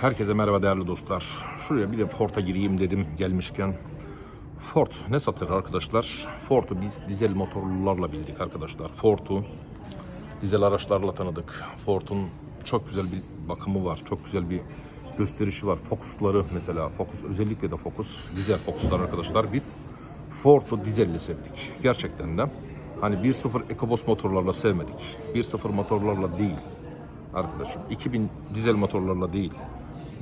Herkese merhaba değerli dostlar. Şuraya bir de Ford'a gireyim dedim gelmişken. Ford ne satır arkadaşlar? Ford'u biz dizel motorlularla bildik arkadaşlar. Ford'u dizel araçlarla tanıdık. Ford'un çok güzel bir bakımı var. Çok güzel bir gösterişi var. Focus'ları mesela. Focus özellikle de Focus. Dizel Focus'lar arkadaşlar. Biz Ford'u dizelle sevdik. Gerçekten de. Hani 1.0 EcoBoost motorlarla sevmedik. 1.0 motorlarla değil arkadaşım. 2000 dizel motorlarla değil.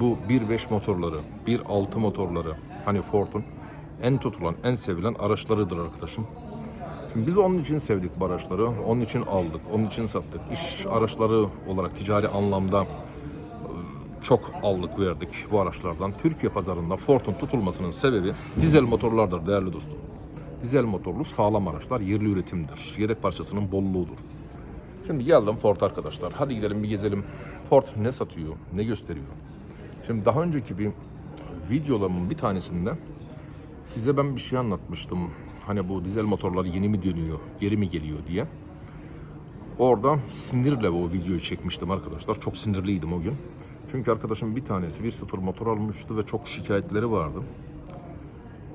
Bu 1.5 motorları, 1.6 motorları hani Ford'un en tutulan, en sevilen araçlarıdır arkadaşım. Şimdi biz onun için sevdik bu araçları, onun için aldık, onun için sattık. İş araçları olarak ticari anlamda e, çok aldık verdik bu araçlardan. Türkiye pazarında Ford'un tutulmasının sebebi dizel motorlardır değerli dostum. Dizel motorlu sağlam araçlar yerli üretimdir. Yedek parçasının bolluğudur. Şimdi geldim Ford arkadaşlar. Hadi gidelim bir gezelim. Ford ne satıyor, ne gösteriyor? Şimdi daha önceki bir videolarımın bir tanesinde size ben bir şey anlatmıştım. Hani bu dizel motorlar yeni mi dönüyor, geri mi geliyor diye. Orada sinirle o videoyu çekmiştim arkadaşlar. Çok sinirliydim o gün. Çünkü arkadaşım bir tanesi 1.0 motor almıştı ve çok şikayetleri vardı.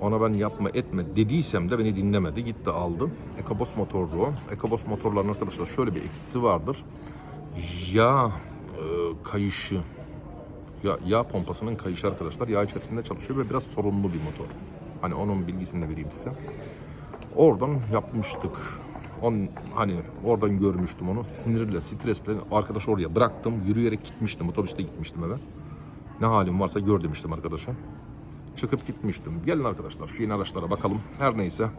Ona ben yapma etme dediysem de beni dinlemedi. Gitti aldı. EcoBoost motordu o. EcoBoost motorların arkadaşlar şöyle bir eksisi vardır. Yağ e, kayışı, ya, yağ pompasının kayışı arkadaşlar yağ içerisinde çalışıyor ve biraz sorunlu bir motor. Hani onun bilgisini de vereyim size. Oradan yapmıştık. On, hani oradan görmüştüm onu. Sinirle, stresle arkadaş oraya bıraktım. Yürüyerek gitmiştim. Otobüste gitmiştim eve. Ne halim varsa gör demiştim arkadaşa. Çıkıp gitmiştim. Gelin arkadaşlar şu yeni araçlara bakalım. Her neyse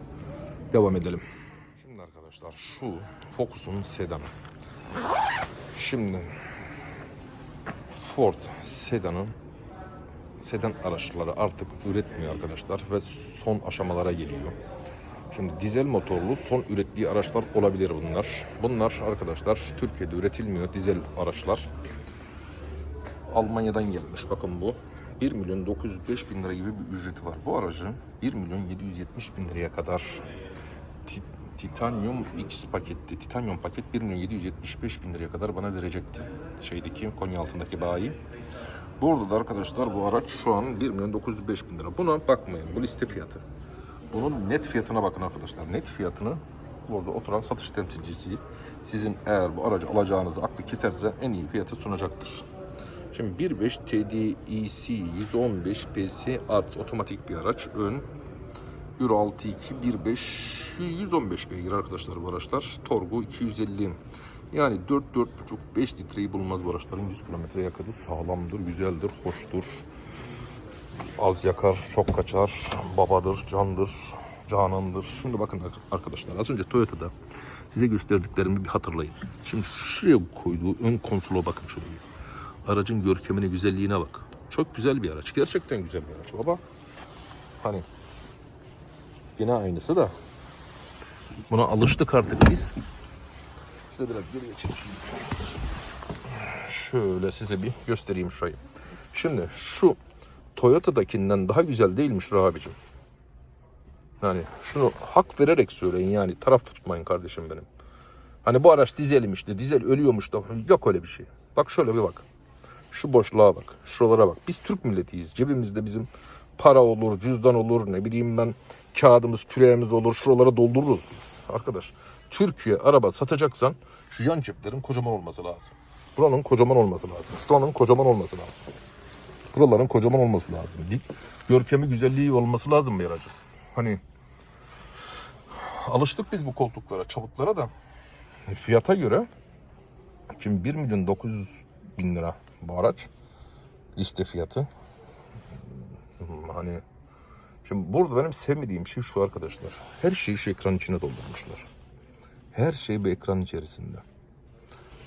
devam edelim. Şimdi arkadaşlar şu Focus'un sedanı. Şimdi Ford sedanın sedan araçları artık üretmiyor arkadaşlar ve son aşamalara geliyor. Şimdi dizel motorlu son ürettiği araçlar olabilir bunlar. Bunlar arkadaşlar Türkiye'de üretilmiyor dizel araçlar. Almanya'dan gelmiş bakın bu. 1 milyon 905 bin lira gibi bir ücreti var. Bu aracı 1 milyon 770 bin liraya kadar Titanium X paketti. Titanium paket 1 milyon 775 bin liraya kadar bana verecekti. Şeydeki Konya altındaki bayi. Burada da arkadaşlar bu araç şu an 1 milyon 905 bin lira. Buna bakmayın. Bu liste fiyatı. Bunun net fiyatına bakın arkadaşlar. Net fiyatını burada oturan satış temsilcisi sizin eğer bu aracı alacağınızı aklı keserse en iyi fiyatı sunacaktır. Şimdi 1.5 TDIC 115 PS Art otomatik bir araç. Ön Euro 6.2 1.5 115 beygir arkadaşlar bu araçlar. Torgu 250. Yani 4 4.5 5 litreyi bulmaz bu araçların 100 kilometre yakıtı sağlamdır, güzeldir, hoştur. Az yakar, çok kaçar, babadır, candır, canandır. Şimdi bakın arkadaşlar az önce Toyota'da size gösterdiklerimi bir hatırlayın. Şimdi şuraya koyduğu ön konsola bakın şuraya. Aracın görkemine, güzelliğine bak. Çok güzel bir araç. Gerçekten güzel bir araç baba. Hani yine aynısı da buna alıştık artık biz. Şöyle biraz geriye çekeyim. Şöyle size bir göstereyim şurayı. Şimdi şu Toyota'dakinden daha güzel değilmiş abicim. Yani şunu hak vererek söyleyin yani taraf tutmayın kardeşim benim. Hani bu araç dizelim işte dizel ölüyormuş da yok öyle bir şey. Bak şöyle bir bak. Şu boşluğa bak. Şuralara bak. Biz Türk milletiyiz. Cebimizde bizim para olur, cüzdan olur, ne bileyim ben kağıdımız, küreğimiz olur. Şuralara doldururuz biz. Arkadaş Türkiye araba satacaksan şu yan ceplerin kocaman olması lazım. Buranın kocaman olması lazım. Şuranın kocaman olması lazım. Buraların kocaman olması lazım. Dik, görkemi, güzelliği olması lazım bir aracın. Hani alıştık biz bu koltuklara, çabuklara da fiyata göre şimdi 1 milyon 900 bin lira bu araç liste fiyatı. Hmm, Hani şimdi burada benim sevmediğim şey şu arkadaşlar. Her şeyi şu ekran içine doldurmuşlar. Her şey bu ekran içerisinde.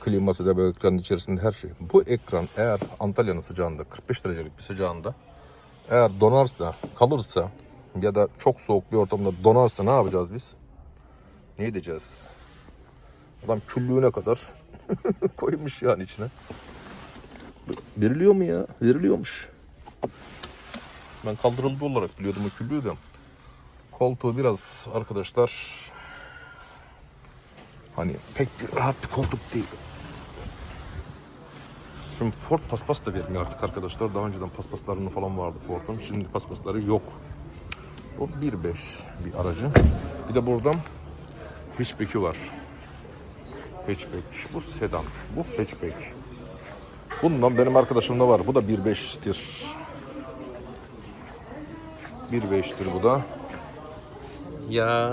Kliması da bu ekranın içerisinde her şey. Bu ekran eğer Antalya'nın sıcağında 45 derecelik bir sıcağında eğer donarsa kalırsa ya da çok soğuk bir ortamda donarsa ne yapacağız biz? Ne edeceğiz? Adam küllüğüne kadar koymuş yani içine. Veriliyor mu ya? Veriliyormuş. Ben kaldırıldı olarak biliyordum o küllüğü de. Koltuğu biraz arkadaşlar hani pek bir rahat bir koltuk değil. Şimdi Ford paspas da vermiyor artık arkadaşlar. Daha önceden paspaslarının falan vardı Ford'un. Şimdi paspasları yok. O 1.5 bir aracı. Bir de buradan hatchback'i var. Hatchback. Bu sedan. Bu hatchback. Bundan benim arkadaşımda var. Bu da 1.5'tir. 1.5'tir bu da. Ya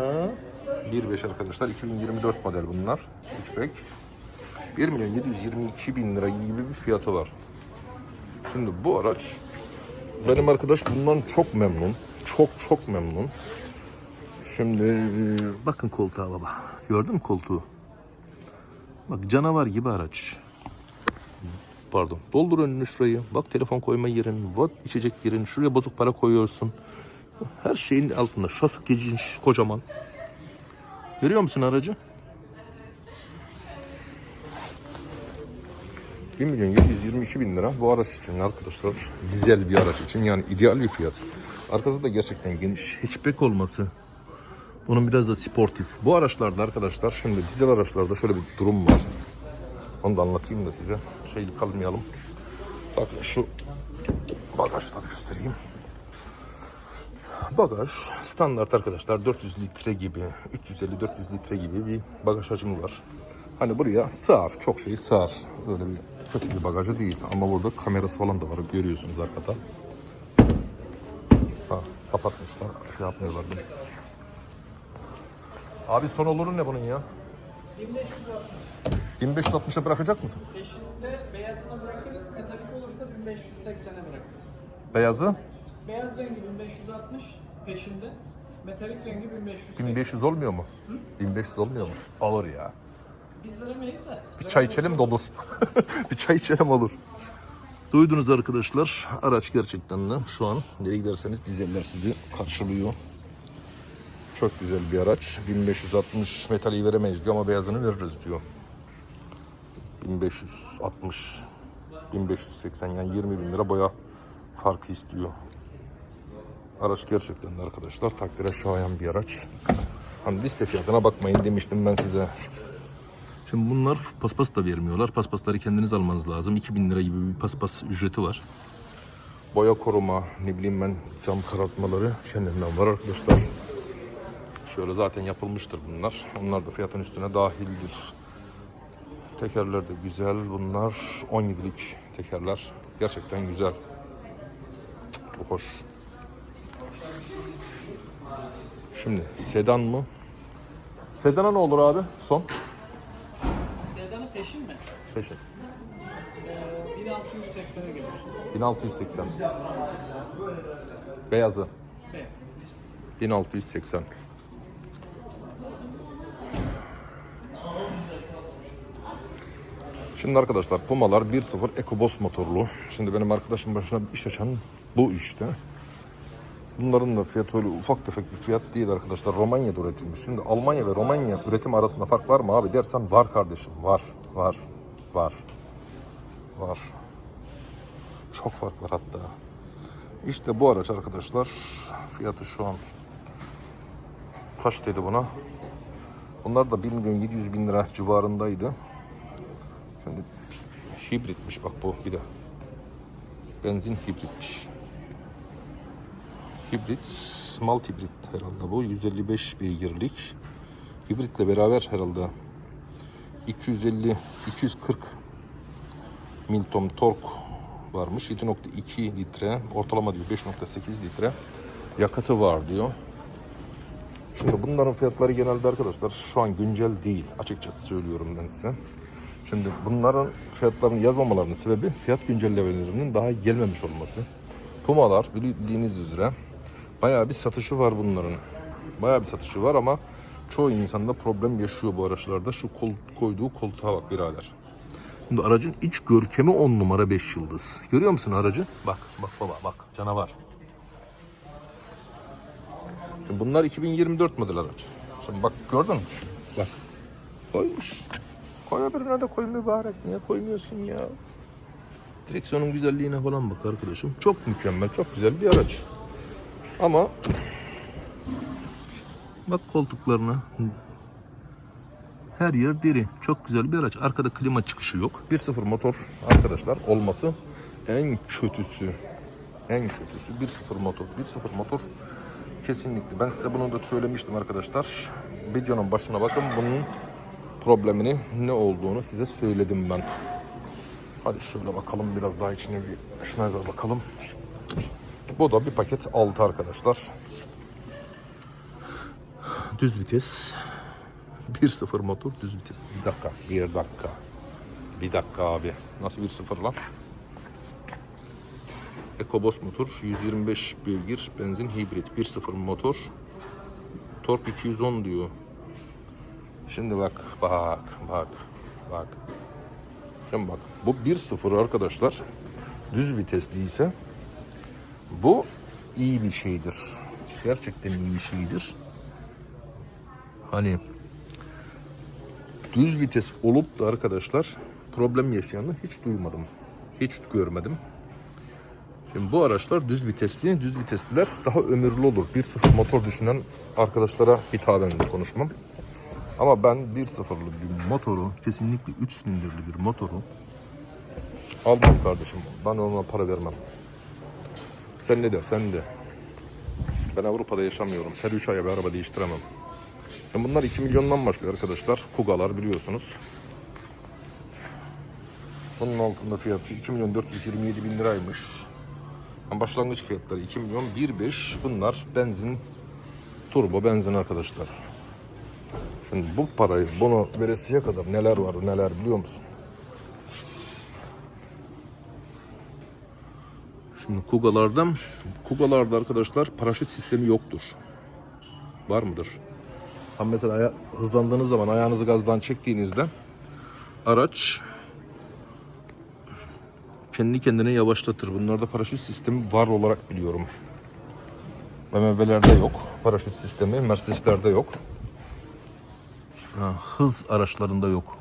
1.5 arkadaşlar 2024 model bunlar. Hatchback. 1 milyon 722 bin lira gibi bir fiyatı var. Şimdi bu araç benim arkadaş bundan çok memnun. Çok çok memnun. Şimdi e, bakın koltuğa baba. Gördün mü koltuğu? Bak canavar gibi araç. Pardon. Doldur önünü şurayı. Bak telefon koyma yerin. Bak içecek yerin. Şuraya bozuk para koyuyorsun. Her şeyin altında. Şası geniş, kocaman. Görüyor musun aracı? 1 milyon 722 bin lira bu araç için arkadaşlar dizel bir araç için yani ideal bir fiyat. Arkası da gerçekten geniş. Hatchback olması. Bunun biraz da sportif. Bu araçlarda arkadaşlar şimdi dizel araçlarda şöyle bir durum var. Onu da anlatayım da size. Şeyli kalmayalım. Bakın şu bagajda göstereyim. Bagaj standart arkadaşlar 400 litre gibi 350-400 litre gibi bir bagaj hacmi var. Hani buraya sığar çok şey sığar. Böyle bir kötü bir bagajı değil ama burada kamerası falan da var görüyorsunuz arkada. Ha, kapatmışlar şey yapmıyorlar bunu. Abi son oluru ne bunun ya? 1560'a bırakacak mısın? Peşinde beyazını bırakırız, metalik olursa 1580'e bırakırız. Beyazı Beyaz rengi 1560 peşinde, metalik rengi 1580. 1500 olmuyor mu? 1500 olmuyor mu? Olur ya. Biz veremeyiz de. Bir çay içelim de olur. bir çay içelim olur. Duydunuz arkadaşlar. Araç gerçekten de şu an nereye giderseniz dizeller sizi karşılıyor. Çok güzel bir araç. 1560 metali veremeyiz diyor ama beyazını veririz diyor. 1560 1580 yani 20 bin lira boya farkı istiyor. Araç gerçekten de arkadaşlar takdire şayan bir araç. Hani liste fiyatına bakmayın demiştim ben size. Şimdi bunlar paspas da vermiyorlar. Paspasları kendiniz almanız lazım. 2000 lira gibi bir paspas ücreti var. Boya koruma, ne bileyim ben cam karartmaları kendinden var arkadaşlar. Şöyle zaten yapılmıştır bunlar. Onlar da fiyatın üstüne dahildir. Tekerler de güzel. Bunlar 17'lik tekerler. Gerçekten güzel. Bu hoş. Şimdi sedan mı? Sedana ne olur abi? Son. Sedanı peşin mi? Peşin. Ee, 1680'e gelir. 1680. Beyazı. Beyaz. 1680. Şimdi arkadaşlar Pumalar 1.0 EcoBoost motorlu. Şimdi benim arkadaşım başına iş açan bu işte. Bunların da fiyatı öyle ufak tefek bir fiyat değil arkadaşlar. Romanya'da üretilmiş. Şimdi Almanya ve Romanya üretim arasında fark var mı abi dersen var kardeşim. Var, var, var, var. Çok fark var hatta. İşte bu araç arkadaşlar. Fiyatı şu an kaç dedi buna? Bunlar da 1 milyon 700 bin lira civarındaydı. Şimdi hibritmiş bak bu bir de. Benzin hibritmiş. Hibrit, smalt hibrit herhalde bu. 155 beygirlik. Hibritle beraber herhalde 250 240 Milton tork varmış. 7.2 litre, ortalama diyor 5.8 litre yakıtı var diyor. Şimdi bunların fiyatları genelde arkadaşlar şu an güncel değil. Açıkçası söylüyorum ben size. Şimdi bunların fiyatlarını yazmamalarının sebebi fiyat güncellemelerinin daha gelmemiş olması. Pumalar bildiğiniz üzere bayağı bir satışı var bunların. Bayağı bir satışı var ama çoğu insanda problem yaşıyor bu araçlarda. Şu kol, koyduğu koltuğa bak birader. Şimdi aracın iç görkemi 10 numara 5 yıldız. Görüyor musun aracı? Bak bak baba bak canavar. Şimdi bunlar 2024 model araç. Şimdi bak gördün mü? Bak. Koymuş. Koy öbürüne de koy mübarek. Niye koymuyorsun ya? Direksiyonun güzelliğine falan bak arkadaşım. Çok mükemmel, çok güzel bir araç. Ama bak koltuklarına. Her yer deri. Çok güzel bir araç. Arkada klima çıkışı yok. 1.0 motor arkadaşlar olması en kötüsü. En kötüsü 1.0 motor. 1.0 motor kesinlikle. Ben size bunu da söylemiştim arkadaşlar. Videonun başına bakın. Bunun problemini ne olduğunu size söyledim ben. Hadi şöyle bakalım biraz daha içine bir şuna da bakalım. Bu da bir paket 6 arkadaşlar. Düz vites. 1.0 motor düz vites. Bir dakika, bir dakika. Bir dakika abi. Nasıl 1.0 lan? EcoBoost motor 125 beygir benzin hibrit 1.0 motor. Tork 210 diyor. Şimdi bak bak bak bak. Şimdi bak bu 1.0 arkadaşlar düz vitesliyse bu iyi bir şeydir. Gerçekten iyi bir şeydir. Hani düz vites olup da arkadaşlar problem yaşayanı hiç duymadım. Hiç görmedim. Şimdi bu araçlar düz vitesli, düz vitesliler daha ömürlü olur. 1.0 motor düşünen arkadaşlara hitaben konuşmam. Ama ben 1.0'lı bir motoru, kesinlikle 3 silindirli bir motoru almam kardeşim. Ben ona para vermem. Sen ne dersen de. Ben Avrupa'da yaşamıyorum. Her 3 aya bir araba değiştiremem. Yani bunlar 2 milyondan başlıyor arkadaşlar. Kugalar biliyorsunuz. Bunun altında fiyatı 2 milyon 427 bin liraymış. Yani başlangıç fiyatları 2 milyon 1.5. Bunlar benzin, turbo benzin arkadaşlar. Şimdi bu parayı bunu veresiye kadar neler var neler biliyor musun? Şimdi Kugalarda, Kugalarda arkadaşlar paraşüt sistemi yoktur. Var mıdır? Ha mesela aya- hızlandığınız zaman ayağınızı gazdan çektiğinizde araç kendi kendine yavaşlatır. Bunlarda paraşüt sistemi var olarak biliyorum. BMW'lerde yok paraşüt sistemi, Mercedes'lerde yok. Hız araçlarında yok.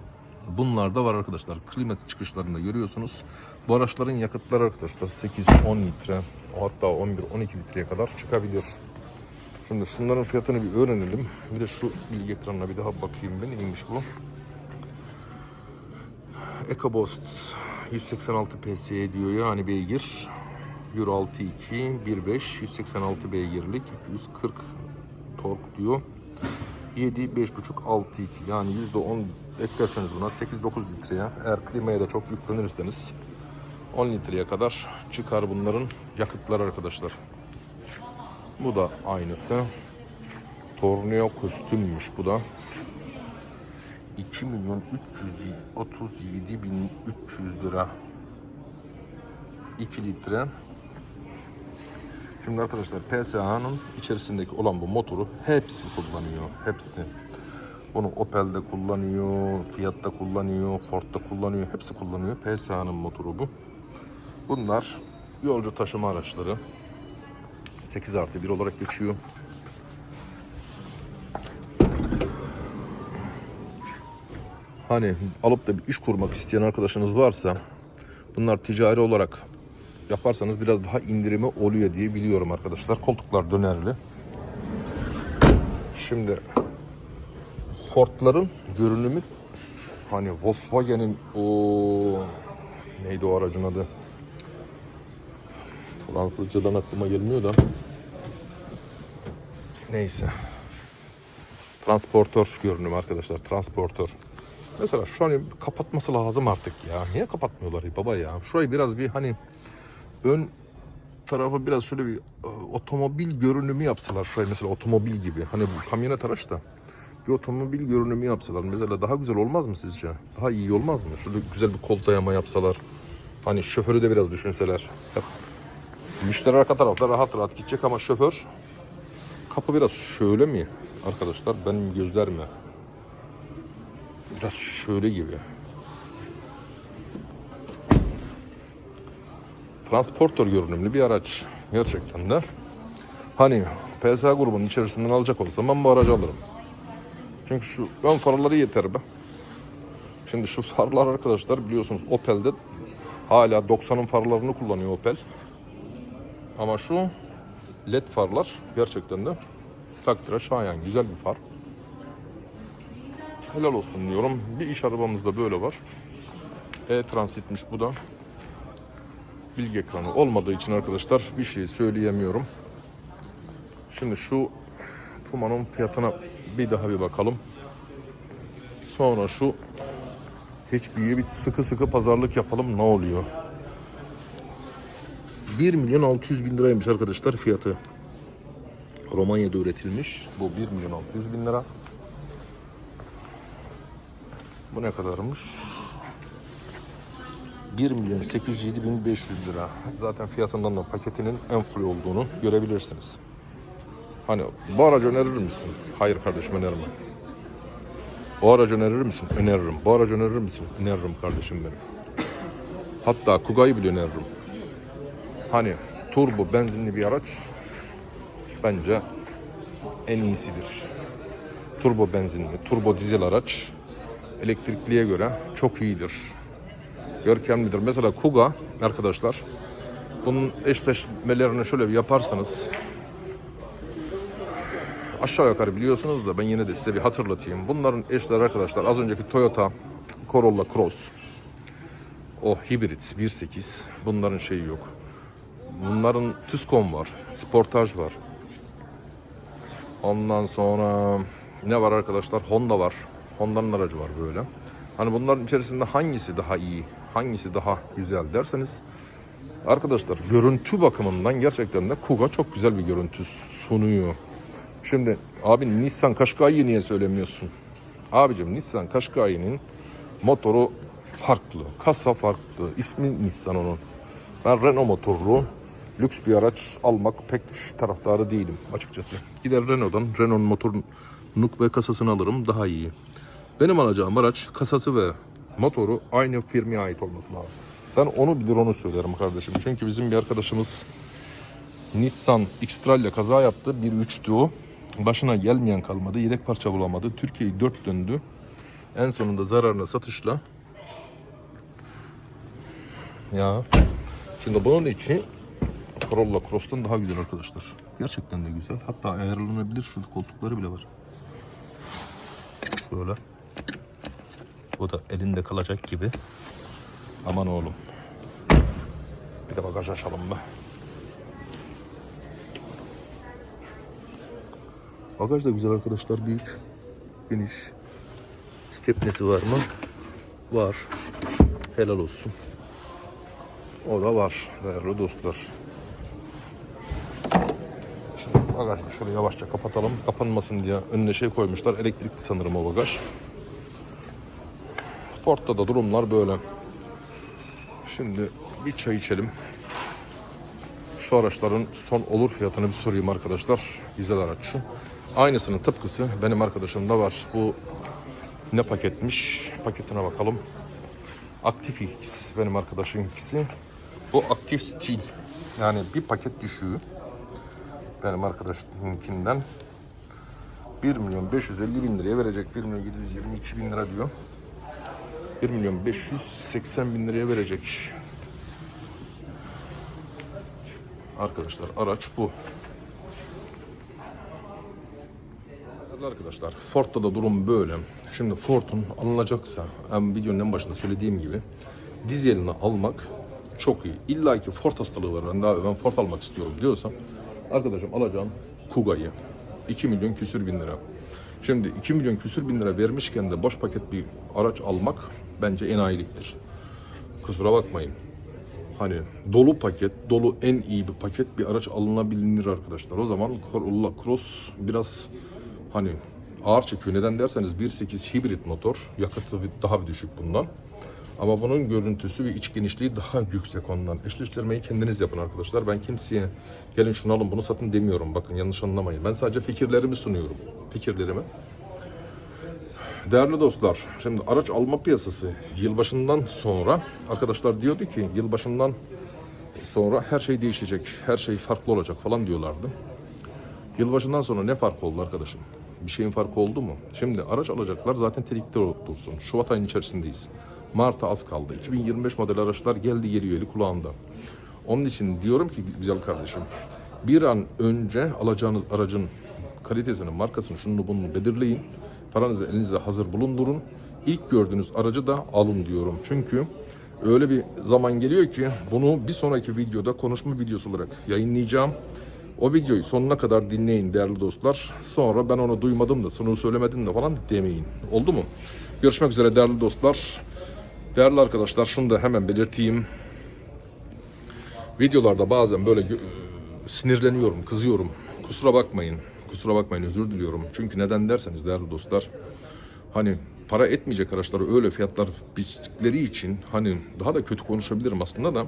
Bunlarda var arkadaşlar. Klima çıkışlarında görüyorsunuz. Bu araçların yakıtları arkadaşlar 8-10 litre hatta 11-12 litreye kadar çıkabilir. Şimdi şunların fiyatını bir öğrenelim. Bir de şu bilgi ekranına bir daha bakayım ben neymiş bu. EcoBoost 186 PSE diyor yani beygir. Euro 6.2 1.5 186 beygirlik 240 tork diyor. 7 5.5 6.2 yani %10 eklerseniz buna 8-9 litreye eğer klimaya da çok yüklenirseniz 10 litreye kadar çıkar bunların yakıtları arkadaşlar. Bu da aynısı. Torneo kostümmüş bu da. 2 milyon 337 bin 300 lira. 2 litre. Şimdi arkadaşlar PSA'nın içerisindeki olan bu motoru hepsi kullanıyor. Hepsi. Bunu Opel'de kullanıyor, Fiat'ta kullanıyor, Ford'da kullanıyor. Hepsi kullanıyor. PSA'nın motoru bu. Bunlar yolcu taşıma araçları. 8 artı 1 olarak geçiyor. Hani alıp da bir iş kurmak isteyen arkadaşınız varsa bunlar ticari olarak yaparsanız biraz daha indirimi oluyor diye biliyorum arkadaşlar. Koltuklar dönerli. Şimdi Ford'ların görünümü hani Volkswagen'in o neydi o aracın adı? Fransızcadan aklıma gelmiyor da. Neyse. Transportör görünümü arkadaşlar. Transportör. Mesela şu an kapatması lazım artık ya. Niye kapatmıyorlar baba ya? Şurayı biraz bir hani ön tarafı biraz şöyle bir e, otomobil görünümü yapsalar şurayı mesela otomobil gibi. Hani bu kamyonet araç da bir otomobil görünümü yapsalar mesela daha güzel olmaz mı sizce? Daha iyi olmaz mı? Şöyle güzel bir kol dayama yapsalar. Hani şoförü de biraz düşünseler. Hep Müşteri arka tarafta rahat rahat gidecek ama şoför kapı biraz şöyle mi arkadaşlar benim gözlerime biraz şöyle gibi. Transportör görünümlü bir araç gerçekten de. Hani PSA grubunun içerisinden alacak olsam ben bu aracı alırım. Çünkü şu ön farları yeter be. Şimdi şu farlar arkadaşlar biliyorsunuz Opel'de hala 90'ın farlarını kullanıyor Opel. Ama şu led farlar gerçekten de takdire şayan güzel bir far. helal olsun diyorum. Bir iş arabamız da böyle var. E-Transit'miş bu da. Bilgi ekranı olmadığı için arkadaşlar bir şey söyleyemiyorum. Şimdi şu Puma'nın fiyatına bir daha bir bakalım. Sonra şu HP'ye bir sıkı sıkı pazarlık yapalım ne oluyor? 1 milyon 600 bin liraymış arkadaşlar fiyatı. Romanya'da üretilmiş. Bu 1 milyon 600 bin lira. Bu ne kadarmış? 1 milyon 807 bin 500 lira. Zaten fiyatından da paketinin en full olduğunu görebilirsiniz. Hani bu aracı önerir misin? Hayır kardeşim önermem. Bu aracı önerir misin? Öneririm. Bu aracı önerir misin? Öneririm kardeşim benim. Hatta Kuga'yı bile öneririm. Hani turbo benzinli bir araç bence en iyisidir. Turbo benzinli, turbo dizel araç elektrikliye göre çok iyidir. Görkemlidir. Mesela Kuga arkadaşlar bunun eşleşmelerini şöyle bir yaparsanız aşağı yukarı biliyorsunuz da ben yine de size bir hatırlatayım. Bunların eşleri arkadaşlar az önceki Toyota Corolla Cross o hibrit 1.8 bunların şeyi yok. Bunların Tucson var, Sportage var. Ondan sonra ne var arkadaşlar? Honda var. Honda'nın aracı var böyle. Hani bunların içerisinde hangisi daha iyi, hangisi daha güzel derseniz arkadaşlar görüntü bakımından gerçekten de Kuga çok güzel bir görüntü sunuyor. Şimdi abi Nissan Qashqai'yi niye söylemiyorsun? Abicim Nissan Qashqai'nin motoru farklı, kasa farklı, ismi Nissan onun. Ben Renault motorlu lüks bir araç almak pek taraftarı değilim açıkçası. Gider Renault'dan Renault motorun nuk ve kasasını alırım daha iyi. Benim alacağım araç kasası ve motoru aynı firmaya ait olması lazım. Ben onu bilir onu söylerim kardeşim. Çünkü bizim bir arkadaşımız Nissan X-Trail ile kaza yaptı. 1.3'tü o. Başına gelmeyen kalmadı. Yedek parça bulamadı. Türkiye'yi dört döndü. En sonunda zararına satışla ya şimdi bunun içi Corolla Cross'tan daha güzel arkadaşlar. Gerçekten de güzel. Hatta ayarlanabilir şurada koltukları bile var. Böyle. Bu da elinde kalacak gibi. Aman oğlum. Bir de bagaj açalım be. Bagaj da güzel arkadaşlar. Büyük. Geniş. Stepnesi var mı? Var. Helal olsun. O da var değerli dostlar. Bagajı şöyle yavaşça kapatalım. Kapanmasın diye önüne şey koymuşlar. Elektrikli sanırım o bagaj. Ford'da da durumlar böyle. Şimdi bir çay içelim. Şu araçların son olur fiyatını bir sorayım arkadaşlar. Güzel araç şu. Aynısının tıpkısı benim arkadaşımda var. Bu ne paketmiş? Paketine bakalım. Aktif X benim arkadaşım ikisi. Bu aktif stil. Yani bir paket düşüğü. Benim arkadaşımınkinden 1 milyon 550 bin liraya verecek. 1 milyon 722 bin lira diyor. 1 milyon 580 bin liraya verecek. Arkadaşlar araç bu. Arkadaşlar Ford'da da durum böyle. Şimdi Ford'un alınacaksa hem videonun en başında söylediğim gibi dizelini almak çok iyi. İlla ki Ford hastalığı var. Ben daha ben Ford almak istiyorum diyorsam arkadaşım alacağım Kuga'yı. 2 milyon küsür bin lira. Şimdi 2 milyon küsür bin lira vermişken de boş paket bir araç almak bence enayiliktir. Kusura bakmayın. Hani dolu paket, dolu en iyi bir paket bir araç alınabilir arkadaşlar. O zaman Corolla Cross biraz hani ağır çekiyor. Neden derseniz 1.8 hibrit motor. Yakıtı daha bir düşük bundan. Ama bunun görüntüsü ve iç genişliği daha yüksek ondan. Eşleştirmeyi kendiniz yapın arkadaşlar. Ben kimseye gelin şunu alın bunu satın demiyorum. Bakın yanlış anlamayın. Ben sadece fikirlerimi sunuyorum. Fikirlerimi. Değerli dostlar, şimdi araç alma piyasası yılbaşından sonra arkadaşlar diyordu ki yılbaşından sonra her şey değişecek, her şey farklı olacak falan diyorlardı. Yılbaşından sonra ne fark oldu arkadaşım? Bir şeyin farkı oldu mu? Şimdi araç alacaklar zaten telikte dursun. Şubat ayının içerisindeyiz. Mart'a az kaldı. 2025 model araçlar geldi geliyor eli kulağında. Onun için diyorum ki güzel kardeşim bir an önce alacağınız aracın kalitesini, markasını, şunu bunu belirleyin. Paranızı elinizde hazır bulundurun. İlk gördüğünüz aracı da alın diyorum. Çünkü öyle bir zaman geliyor ki bunu bir sonraki videoda konuşma videosu olarak yayınlayacağım. O videoyu sonuna kadar dinleyin değerli dostlar. Sonra ben onu duymadım da, sana söylemedim de falan demeyin. Oldu mu? Görüşmek üzere değerli dostlar. Değerli arkadaşlar şunu da hemen belirteyim. Videolarda bazen böyle sinirleniyorum, kızıyorum. Kusura bakmayın. Kusura bakmayın özür diliyorum. Çünkü neden derseniz değerli dostlar. Hani para etmeyecek araçları öyle fiyatlar biçtikleri için hani daha da kötü konuşabilirim aslında da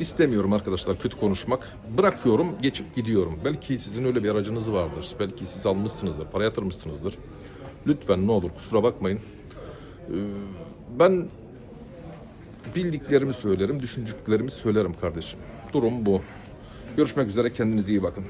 istemiyorum arkadaşlar kötü konuşmak. Bırakıyorum, geçip gidiyorum. Belki sizin öyle bir aracınız vardır. Belki siz almışsınızdır, para yatırmışsınızdır. Lütfen ne olur kusura bakmayın. Ben bildiklerimi söylerim, düşündüklerimi söylerim kardeşim. Durum bu. Görüşmek üzere, kendinize iyi bakın.